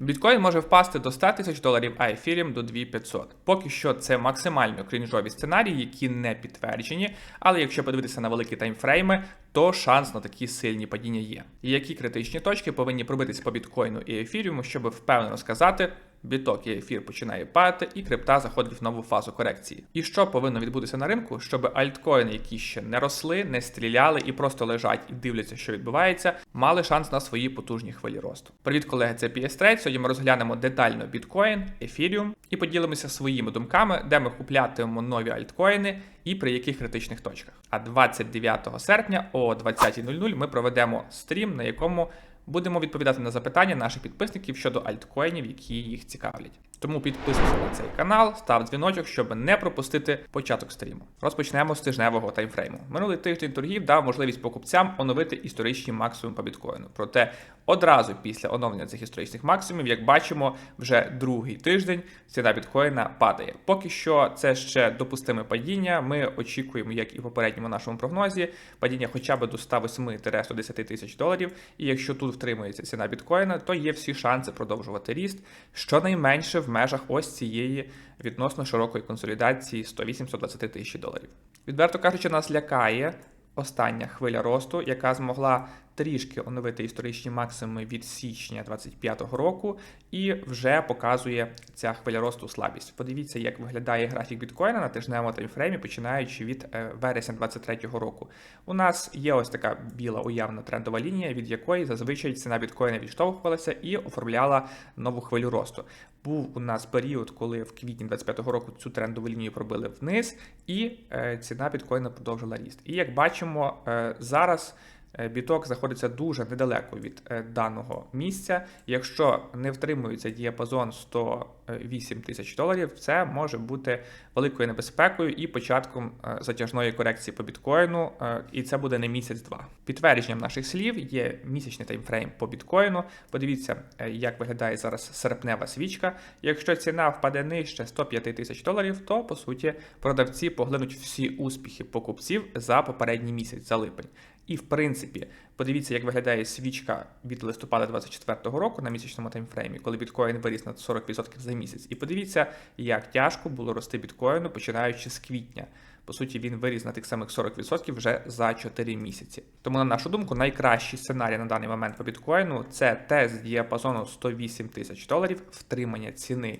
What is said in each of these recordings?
Біткоін може впасти до 100 тисяч доларів, а ефірім до 2500. Поки що це максимально крінжові сценарії, які не підтверджені. Але якщо подивитися на великі таймфрейми, то шанс на такі сильні падіння є. І які критичні точки повинні пробитись по біткоїну і ефіріуму, щоб впевнено сказати, біток і ефір починає падати, і крипта заходить в нову фазу корекції. І що повинно відбутися на ринку, щоб альткоїни, які ще не росли, не стріляли і просто лежать і дивляться, що відбувається, мали шанс на свої потужні хвилі росту. Привіт, колеги, це PS Trade. Сьогодні ми розглянемо детально біткоін, ефіріум і поділимося своїми думками, де ми куплятимемо нові альткоїни і при яких критичних точках. А 29 серпня о 20.00 ми проведемо стрім, на якому будемо відповідати на запитання наших підписників щодо альткоїнів, які їх цікавлять. Тому підписуйся на цей канал, став дзвіночок, щоб не пропустити початок стріму. Розпочнемо з тижневого таймфрейму. Минулий тиждень торгів дав можливість покупцям оновити історичні максимуми по біткоїну. Проте одразу після оновлення цих історичних максимумів, як бачимо, вже другий тиждень ціна біткоїна падає. Поки що це ще допустиме падіння. Ми очікуємо, як і в попередньому нашому прогнозі, падіння хоча б до 108-110 тисяч доларів. І якщо тут втримується ціна біткоїна, то є всі шанси продовжувати ріст. Щонайменше в межах ось цієї відносно широкої консолідації 108-120 тисяч доларів. Відверто кажучи, нас лякає остання хвиля росту, яка змогла трішки оновити історичні максимуми від січня 2025 року, і вже показує ця хвиля росту слабість. Подивіться, як виглядає графік біткоїна на тижневому таймфреймі, починаючи від е, вересня 2023 року. У нас є ось така біла уявна трендова лінія, від якої зазвичай ціна біткоїна відштовхувалася і оформляла нову хвилю росту. Був у нас період, коли в квітні 2025 року цю трендову лінію пробили вниз, і е, ціна біткоїна продовжила ріст. І як бачимо, е, зараз. Е, біток знаходиться дуже недалеко від е, даного місця. Якщо не втримується діапазон 108 тисяч доларів, це може бути великою небезпекою і початком е, затяжної корекції по біткоїну, і це буде не місяць-два. Підтвердженням наших слів є місячний таймфрейм по біткоїну. Подивіться, як виглядає зараз серпнева свічка. Якщо ціна впаде нижче 105 тисяч доларів, то по суті продавці поглинуть всі успіхи покупців за попередній місяць за липень. І, в принципі, подивіться, як виглядає свічка від листопада 2024 року на місячному таймфреймі, коли біткоін виріс на 40% за місяць. І подивіться, як тяжко було рости біткоїну, починаючи з квітня. По суті, він виріс на тих самих 40% вже за 4 місяці. Тому, на нашу думку, найкращий сценарій на даний момент по біткоїну це тест діапазону 108 тисяч доларів, втримання ціни.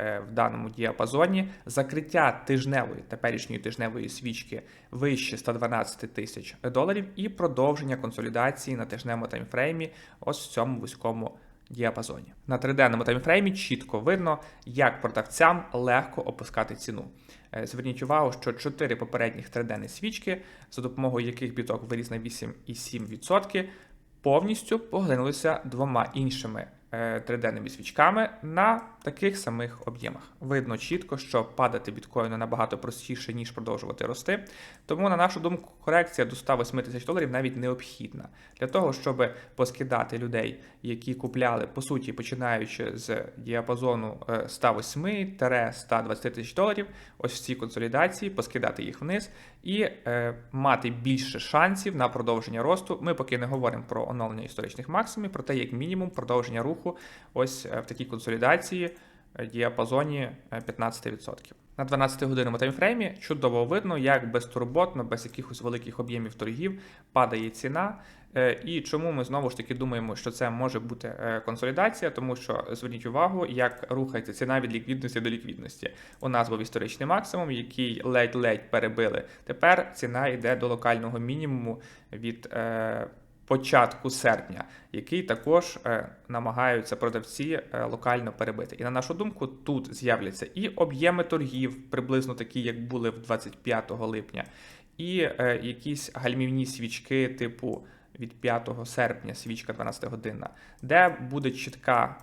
Е, в даному діапазоні. Закриття тижневої теперішньої тижневої свічки вище 112 тисяч доларів і продовження консолідації на тижневому таймфреймі ось в цьому вузькому діапазоні. На триденному таймфреймі чітко видно, як продавцям легко опускати ціну. Е, зверніть увагу, що 4 попередніх триденні свічки, за допомогою яких біток виріс на 8,7%, повністю поглинулися двома іншими Е, триденними свічками на таких самих об'ємах. Видно чітко, що падати біткоїну набагато простіше, ніж продовжувати рости. Тому, на нашу думку, корекція до 108 тисяч доларів навіть необхідна для того, щоб поскидати людей, які купляли, по суті, починаючи з діапазону 108-120 е, тисяч доларів, ось в цій консолідації, поскидати їх вниз і е, мати більше шансів на продовження росту. Ми поки не говоримо про оновлення історичних максимумів, проте як мінімум продовження руху руху ось е, в такій консолідації е, діапазоні 15%. Е, На 12-годинному таймфреймі чудово видно, як безтурботно, без якихось великих об'ємів торгів падає ціна. І чому ми знову ж таки думаємо, що це може бути консолідація, тому що зверніть увагу, як рухається ціна від ліквідності до ліквідності. У нас був історичний максимум, який ледь-ледь перебили. Тепер ціна йде до локального мінімуму від початку серпня, який також е, намагаються продавці е, локально перебити. І на нашу думку, тут з'являться і об'єми торгів, приблизно такі, як були в 25 липня, і е, якісь гальмівні свічки, типу від 5 серпня, свічка 12 година, де буде чітка.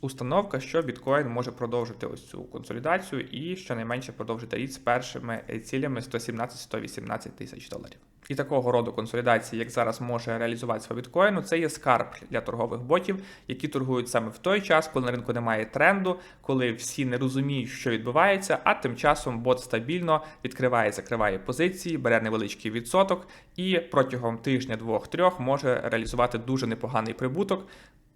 Установка, що біткоін може продовжити ось цю консолідацію і щонайменше продовжити ріст з першими цілями 117-118 тисяч доларів. І такого роду консолідації, як зараз може реалізуватися біткоїну, це є скарб для торгових ботів, які торгують саме в той час, коли на ринку немає тренду, коли всі не розуміють, що відбувається, а тим часом бот стабільно відкриває, закриває позиції, бере невеличкий відсоток і протягом тижня, двох-трьох може реалізувати дуже непоганий прибуток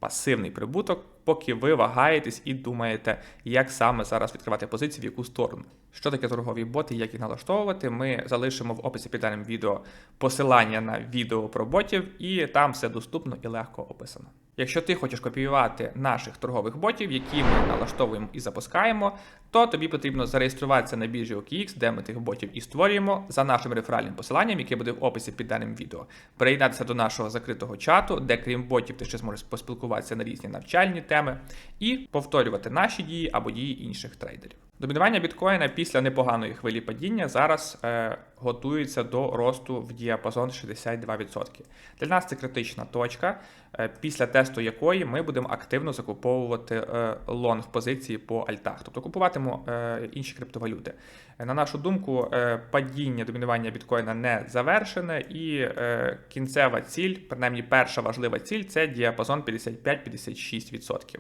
пасивний прибуток, поки ви вагаєтесь і думаєте, як саме зараз відкривати позиції, в яку сторону. Що таке торгові боти, як їх налаштовувати, ми залишимо в описі під даним відео посилання на відео про ботів, і там все доступно і легко описано. Якщо ти хочеш копіювати наших торгових ботів, які ми налаштовуємо і запускаємо, то тобі потрібно зареєструватися на біржі OKX, де ми тих ботів і створюємо за нашим реферальним посиланням, яке буде в описі під даним відео. Приєднатися до нашого закритого чату, де крім ботів ти ще зможеш поспілкуватися на різні навчальні теми і повторювати наші дії або дії інших трейдерів. Домінування біткоїна після непоганої хвилі падіння зараз е, готується до росту в діапазон 62%. Для нас це критична точка, е, після тесту якої ми будемо активно закуповувати е, лонг позиції по альтах, тобто купуватимемо е, інші криптовалюти. Е, На нашу думку, е, падіння домінування біткоїна не завершене, і кінцева ціль, принаймні перша важлива ціль, це діапазон 55-56%.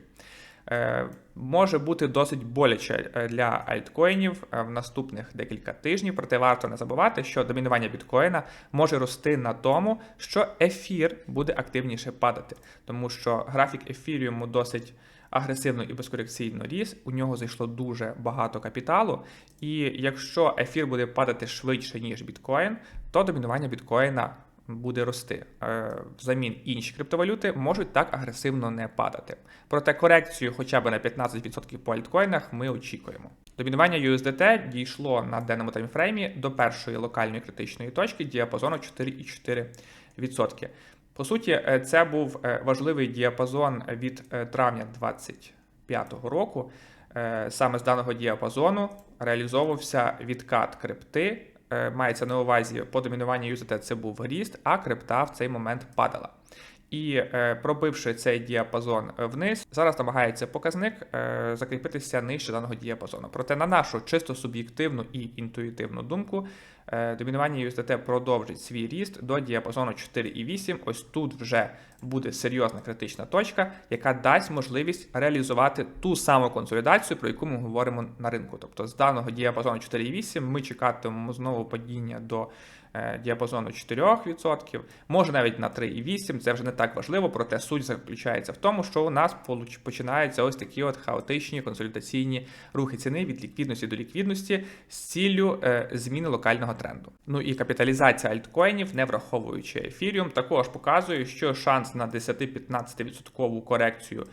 Е, Може бути досить боляче для альткоїнів в наступних декілька тижнів, проте варто не забувати, що домінування біткоїна може рости на тому, що ефір буде активніше падати, тому що графік ефіріуму досить агресивно і безкорекційно ріс. У нього зайшло дуже багато капіталу. І якщо ефір буде падати швидше ніж біткоін, то домінування біткоїна буде рости. Е, Взамін інші криптовалюти можуть так агресивно не падати. Проте корекцію хоча б на 15% по альткоїнах ми очікуємо. Домінування USDT дійшло на денному таймфреймі до першої локальної критичної точки діапазону 4,4%. По суті, е, це був е, важливий діапазон від е, травня 2025 року. Саме з даного діапазону реалізовувався відкат крипти. Мається на увазі по домінуванню USDT це був ріст, а крипта в цей момент падала. І е, пробивши цей діапазон вниз, зараз намагається показник е, закріпитися нижче даного діапазону. Проте, на нашу чисто суб'єктивну і інтуїтивну думку, е, домінування USDT продовжить свій ріст до діапазону 4,8. Ось тут вже буде серйозна критична точка, яка дасть можливість реалізувати ту саму консолідацію, про яку ми говоримо на ринку. Тобто з даного діапазону 4,8 ми чекатимемо знову падіння до е, діапазону 4%, може навіть на 3,8, це вже не так важливо, проте суть заключається в тому, що у нас починаються ось такі от хаотичні консолідаційні рухи ціни від ліквідності до ліквідності з ціллю е, зміни локального тренду. Ну і капіталізація альткоїнів, не враховуючи ефіріум, також показує, що шанс на 10-15% корекцію е,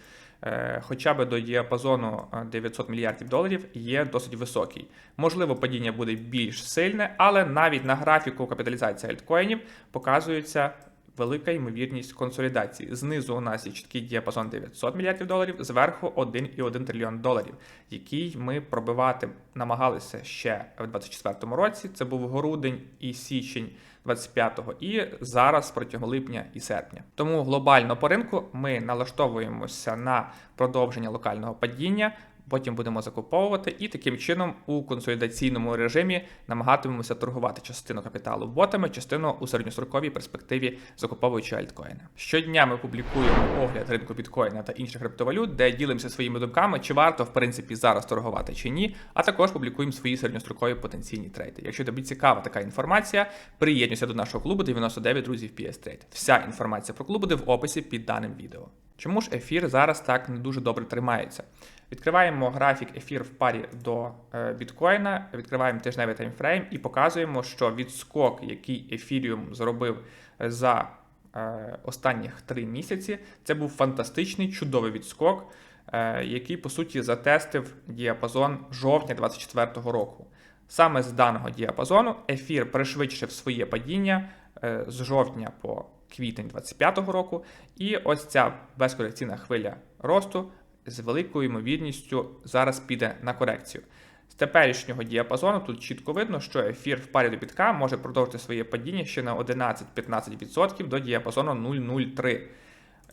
хоча б до діапазону е, 900 мільярдів доларів є досить високий. Можливо, падіння буде більш сильне, але навіть на графіку капіталізації альткоїнів показується велика ймовірність консолідації. Знизу у нас є чіткий діапазон 900 мільярдів доларів, зверху 1,1 трильйон доларів, який ми пробивати намагалися ще в 2024 році. Це був грудень і січень 25-го, і зараз протягом липня і серпня. Тому глобально по ринку ми налаштовуємося на продовження локального падіння. Потім будемо закуповувати, і таким чином у консолідаційному режимі намагатимемося торгувати частину капіталу ботами, частину у середньостроковій перспективі закуповуючи альткоїни. Щодня ми публікуємо огляд ринку біткоїна та інших криптовалют, де ділимося своїми думками, чи варто в принципі зараз торгувати чи ні. А також публікуємо свої середньострокові потенційні трейди. Якщо тобі цікава така інформація, приєднуйся до нашого клубу 99 друзів PS Trade. Вся інформація про клуб буде в описі під даним відео. Чому ж ефір зараз так не дуже добре тримається? Відкриваємо графік ефір в парі до е, біткоїна, відкриваємо тижневий таймфрейм і показуємо, що відскок, який ефіріум зробив за е, останніх три місяці, це був фантастичний чудовий відскок, е, який по суті затестив діапазон жовтня 2024 року. Саме з даного діапазону ефір пришвидшив своє падіння е, з жовтня по квітень 2025 року, і ось ця безкорекційна хвиля росту з великою ймовірністю зараз піде на корекцію. З теперішнього діапазону тут чітко видно, що ефір в парі до бітка може продовжити своє падіння ще на 11-15% до діапазону 0,03.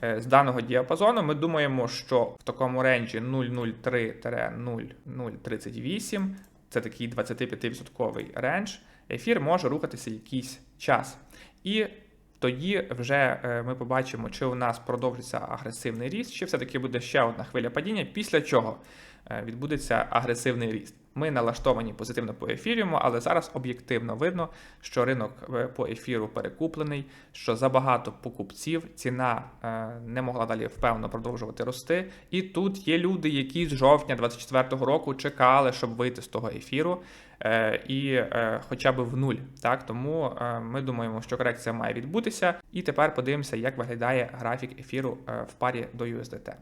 Е, З даного діапазону ми думаємо, що в такому ренджі 0,03-0,038, це такий 25% рендж, ефір може рухатися якийсь час. І тоді вже е, ми побачимо, чи у нас продовжиться агресивний ріст, чи все-таки буде ще одна хвиля падіння, після чого відбудеться агресивний ріст. Ми налаштовані позитивно по ефіріуму, але зараз об'єктивно видно, що ринок е, по ефіру перекуплений, що забагато покупців, ціна е, не могла далі впевнено продовжувати рости. І тут є люди, які з жовтня 2024 року чекали, щоб вийти з того ефіру. е, І е, хоча б в нуль, так тому е, ми думаємо, що корекція має відбутися. І тепер подивимося, як виглядає графік ефіру е, в парі до USDT.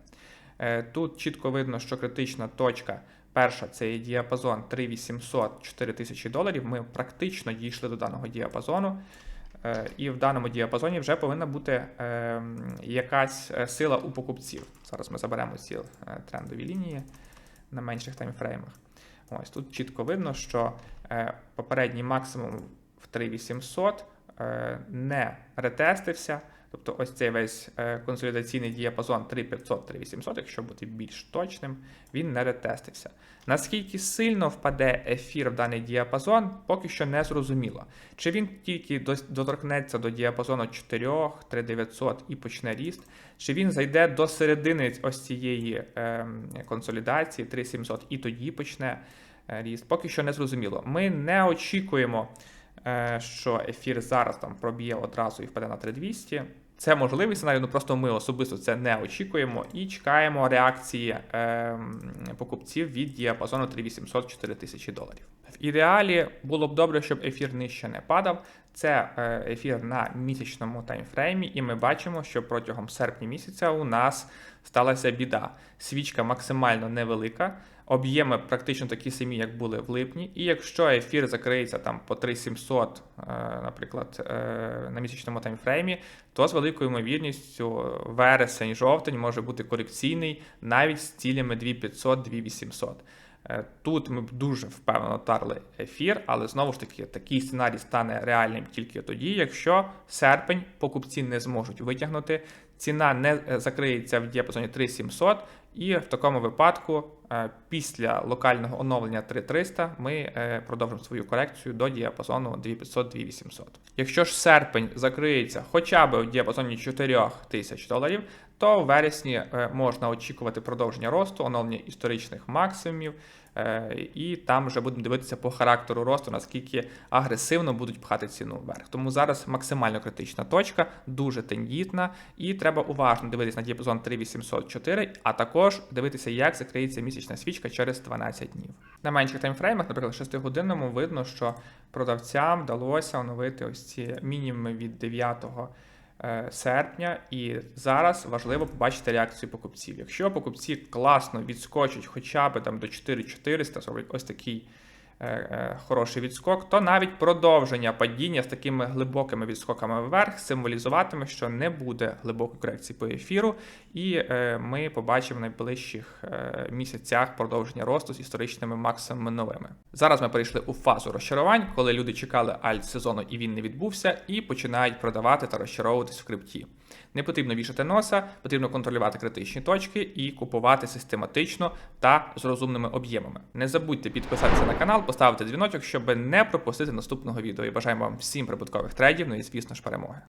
Е, Тут чітко видно, що критична точка перша це є діапазон 3800 4000 доларів. Ми практично дійшли до даного діапазону. Е, І в даному діапазоні вже повинна бути е, якась е, сила у покупців. Зараз ми заберемо ці трендові лінії на менших таймфреймах. Ось тут чітко видно, що попередній максимум в 3800 е, не ретестився. Тобто ось цей весь е, консолідаційний діапазон 3500-3800, якщо бути більш точним, він не ретестився. Наскільки сильно впаде ефір в даний діапазон, поки що не зрозуміло. Чи він тільки доторкнеться до діапазону 4, 3900 і почне ріст, чи він зайде до середини ось цієї ем, консолідації 3700 і тоді почне е, ріст. Поки що не зрозуміло. Ми не очікуємо, е, що ефір зараз там проб'є одразу і впаде на 3200. Це можливий сценарій, ну просто ми особисто це не очікуємо і чекаємо реакції ем, покупців від діапазону 3800-4000 доларів. В ідеалі було б добре, щоб ефір нижче не падав. Це е, ефір на місячному таймфреймі, і ми бачимо, що протягом серпня місяця у нас сталася біда. Свічка максимально невелика, об'єми практично такі самі, як були в липні. І якщо ефір закриється там по 3700, е, наприклад, е, на місячному таймфреймі, то з великою ймовірністю вересень-жовтень може бути корекційний навіть з цілями 2500-2800. Е, Тут ми б дуже впевнено тарли ефір, але знову ж таки такий сценарій стане реальним тільки тоді, якщо серпень покупці не зможуть витягнути, ціна не закриється в діапазоні 3700, і в такому випадку е, після локального оновлення 3300 ми е, продовжимо свою корекцію до діапазону 2500-2800. Якщо ж серпень закриється хоча б у діапазоні 4000 доларів, то в вересні е, можна очікувати продовження росту, оновлення історичних максимумів, і там вже будемо дивитися по характеру росту, наскільки агресивно будуть пхати ціну вверх. Тому зараз максимально критична точка, дуже тендітна, і треба уважно дивитися на діапазон 3804, а також дивитися, як закриється місячна свічка через 12 днів. На менших таймфреймах, наприклад, 6-годинному, видно, що продавцям вдалося оновити ось ці мінімуми від 9 е, серпня, і зараз важливо побачити реакцію покупців. Якщо покупці класно відскочать хоча б там до 4400, зроблять ось такий е, е, хороший відскок, то навіть продовження падіння з такими глибокими відскоками вверх символізуватиме, що не буде глибокої корекції по ефіру, і е, ми побачимо в найближчих е, місяцях продовження росту з історичними максимумами новими. Зараз ми перейшли у фазу розчарувань, коли люди чекали альт сезону і він не відбувся, і починають продавати та розчаровуватись в крипті. Не потрібно вішати носа, потрібно контролювати критичні точки і купувати систематично та з розумними об'ємами. Не забудьте підписатися на канал, поставити дзвіночок, щоб не пропустити наступного відео. І бажаємо вам всім прибуткових трейдів, ну і звісно ж перемоги.